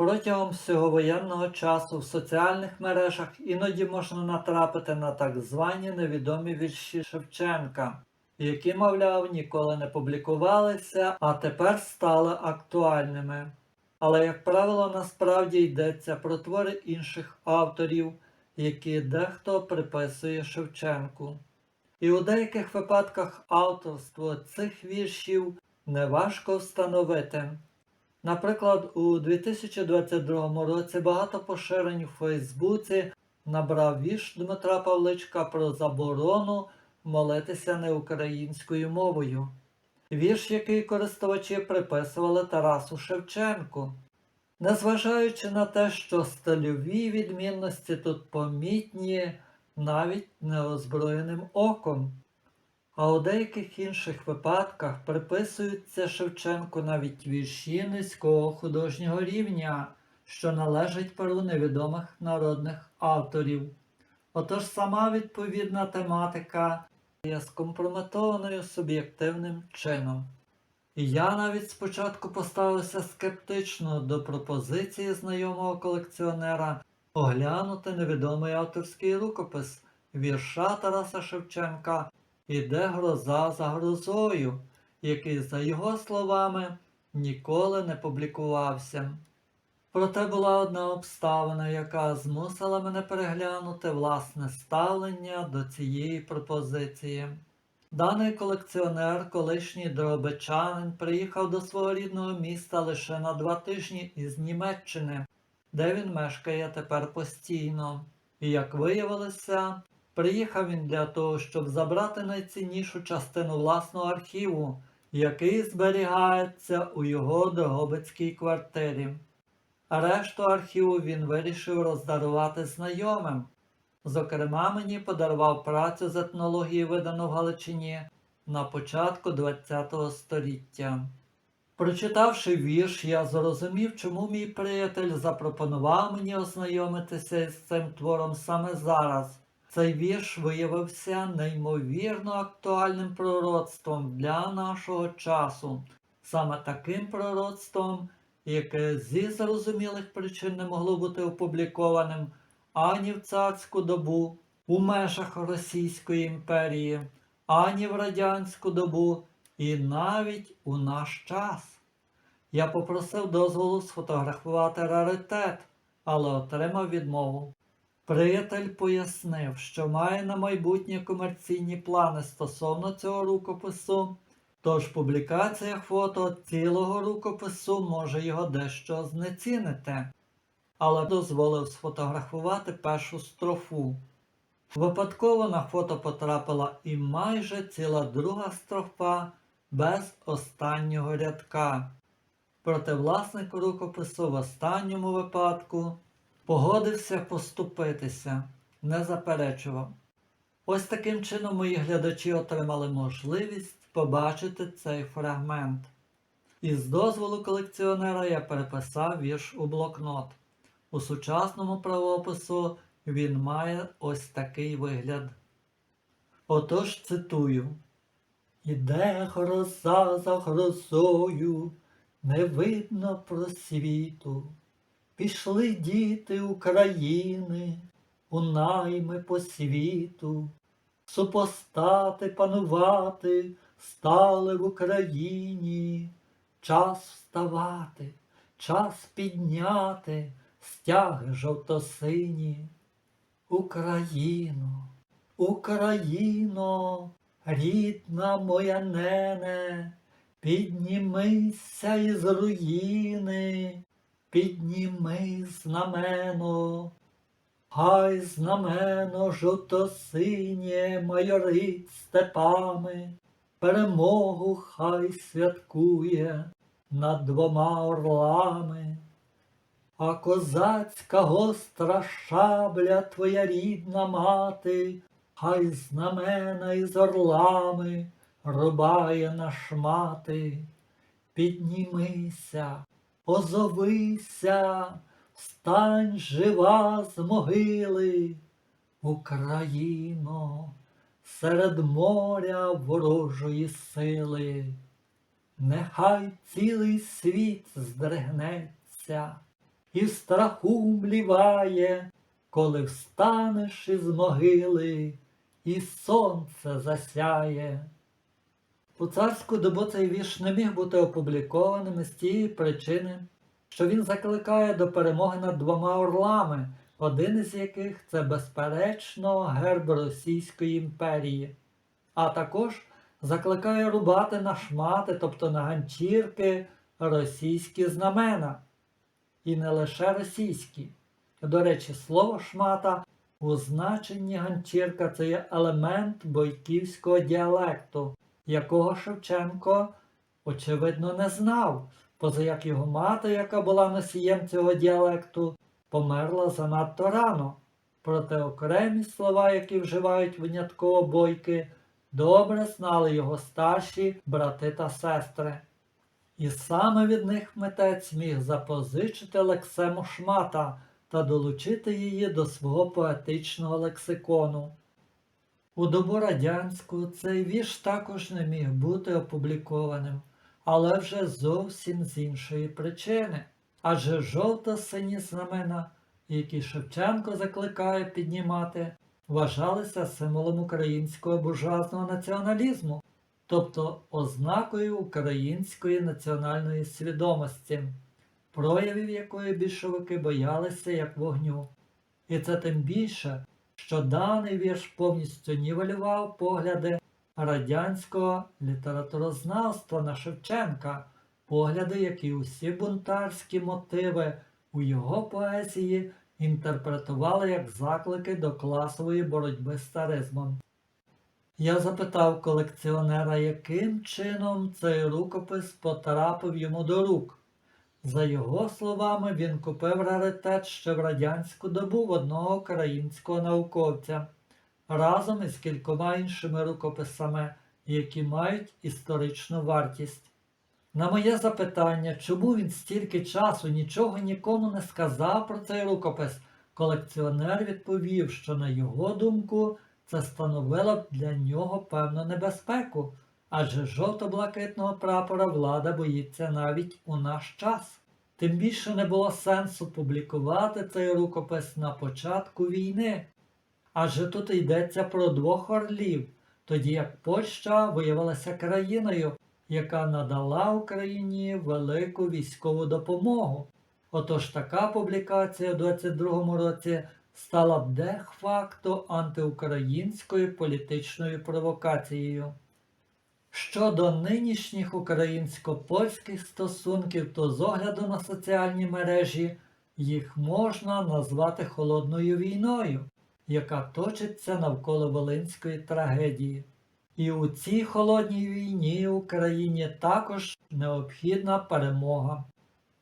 Протягом всього воєнного часу в соціальних мережах іноді можна натрапити на так звані невідомі вірші Шевченка, які, мовляв, ніколи не публікувалися, а тепер стали актуальними. Але, як правило, насправді йдеться про твори інших авторів, які дехто приписує Шевченку. І у деяких випадках авторство цих віршів неважко встановити. Наприклад, у 2022 році багато поширень у Фейсбуці набрав вірш Дмитра Павличка про заборону молитися не українською мовою. Вірш, який користувачі приписували Тарасу Шевченку. Незважаючи на те, що стильові відмінності тут помітні навіть неозброєним оком. А у деяких інших випадках приписуються Шевченку навіть вірші низького художнього рівня, що належать перу невідомих народних авторів. Отож сама відповідна тематика є скомпрометованою суб'єктивним чином. І я навіть спочатку поставився скептично до пропозиції знайомого колекціонера оглянути невідомий авторський рукопис вірша Тараса Шевченка Іде гроза за грозою, який, за його словами, ніколи не публікувався. Проте була одна обставина, яка змусила мене переглянути власне ставлення до цієї пропозиції. Даний колекціонер, колишній дробичанин, приїхав до свого рідного міста лише на два тижні із Німеччини, де він мешкає тепер постійно. І як виявилося, приїхав він для того, щоб забрати найціннішу частину власного архіву, який зберігається у його Дрогобицькій квартирі. Решту архіву він вирішив роздарувати знайомим. Зокрема, мені подарував працю з етнології, видану в Галичині на початку ХХ століття. Прочитавши вірш, я зрозумів, чому мій приятель запропонував мені ознайомитися з цим твором саме зараз. Цей вірш виявився неймовірно актуальним пророцтвом для нашого часу, саме таким пророцтвом, яке зі зрозумілих причин не могло бути опублікованим ані в царську добу у межах Російської імперії, ані в радянську добу, і навіть у наш час. Я попросив дозволу сфотографувати раритет, але отримав відмову. Приятель пояснив, що має на майбутнє комерційні плани стосовно цього рукопису, тож публікація фото цілого рукопису може його дещо знецінити, але дозволив сфотографувати першу строфу. Випадково на фото потрапила і майже ціла друга строфа без останнього рядка. Проте власник рукопису в останньому випадку погодився поступитися, не заперечував. Ось таким чином мої глядачі отримали можливість побачити цей фрагмент. Із дозволу колекціонера я переписав вірш у блокнот. У сучасному правопису він має ось такий вигляд. Отож цитую. Іде гроза за грозою, не видно просвіту. Пішли діти України у найми по світу, супостати панувати стали в Україні, час вставати, час підняти стяги жовто-сині. Україно, Україно, рідна моя нене, піднімися із руїни, підніми знамено, хай знамено жовто-синє майорить степами, перемогу хай святкує над двома орлами. А козацька гостра шабля твоя рідна мати, хай знамена із орлами рубає на шмати. Піднімися, озовися, встань жива з могили, Україно, серед моря ворожої сили, нехай цілий світ здригнеться і в страху мліває, коли встанеш із могили, і сонце засяє. У царську добу цей вірш не міг бути опублікованим з тієї причини, що він закликає до перемоги над двома орлами, один із яких це безперечно герб Російської імперії, а також закликає рубати на шмати, тобто на ганчірки, російські знамена. І не лише російські. До речі, слово шмата у значенні ганчірка це є елемент бойківського діалекту, якого Шевченко, очевидно, не знав, поза як його мати, яка була носієм цього діалекту, померла занадто рано. Проте окремі слова, які вживають винятково бойки, добре знали його старші брати та сестри. І саме від них митець міг запозичити лексему шмата та долучити її до свого поетичного лексикону. У добу радянську цей вірш також не міг бути опублікованим, але вже зовсім з іншої причини. Адже жовто-сині знамена, які Шевченко закликає піднімати, вважалися символом українського буржуазного націоналізму, тобто ознакою української національної свідомості, проявів якої більшовики боялися як вогню. І це тим більше, що даний вірш повністю нівелював погляди радянського літературознавства на Шевченка, погляди, які усі бунтарські мотиви у його поезії інтерпретували як заклики до класової боротьби з царизмом. Я запитав колекціонера, яким чином цей рукопис потрапив йому до рук. За його словами, він купив раритет ще в радянську добу в одного українського науковця разом із кількома іншими рукописами, які мають історичну вартість. На моє запитання, чому він стільки часу нічого нікому не сказав про цей рукопис, колекціонер відповів, що, на його думку, це становило б для нього певну небезпеку, адже жовто-блакитного прапора влада боїться навіть у наш час. Тим більше не було сенсу публікувати цей рукопис на початку війни, адже тут йдеться про двох орлів, тоді як Польща виявилася країною, яка надала Україні велику військову допомогу. Отож така публікація у 22-му році стала б де-факто антиукраїнською політичною провокацією. Щодо нинішніх українсько-польських стосунків, то з огляду на соціальні мережі їх можна назвати холодною війною, яка точиться навколо Волинської трагедії. І у цій холодній війні Україні також необхідна перемога.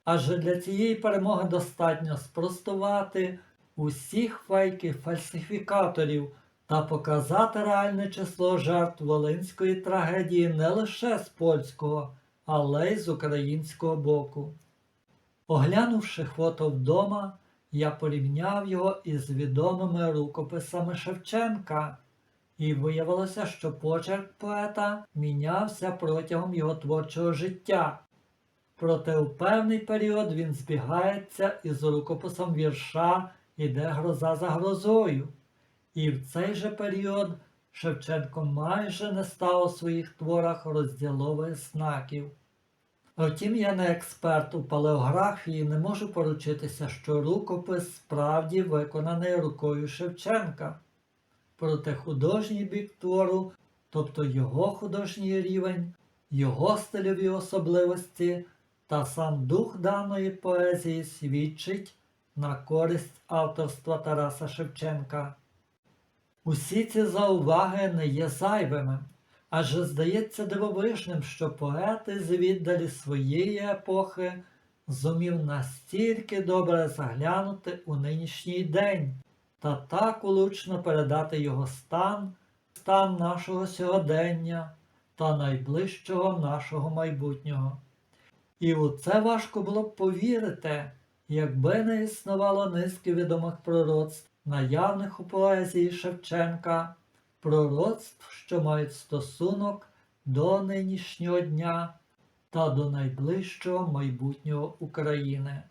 Адже для цієї перемоги достатньо спростувати усіх фейків фальсифікаторів та показати реальне число жертв Волинської трагедії не лише з польського, але й з українського боку. Оглянувши фото вдома, я порівняв його із відомими рукописами Шевченка, і виявилося, що почерк поета мінявся протягом його творчого життя. Проте у певний період він збігається із рукописом вірша Іде гроза за грозою. І в цей же період Шевченко майже не став у своїх творах розділових знаків. Втім, я не експерт у палеографії, не можу поручитися, що рукопис справді виконаний рукою Шевченка. Проте художній бік твору, тобто його художній рівень, його стильові особливості та сам дух даної поезії свідчить на користь авторства Тараса Шевченка. Усі ці зауваги не є зайвими, адже здається дивовижним, що поети з віддалі своєї епохи зумів настільки добре заглянути у нинішній день та так улучно передати його стан, стан нашого сьогодення та найближчого нашого майбутнього. І у це важко було б повірити, якби не існувало низки відомих пророцтв, наявних у поезії Шевченка, пророцтв, що мають стосунок до нинішнього дня та до найближчого майбутнього України.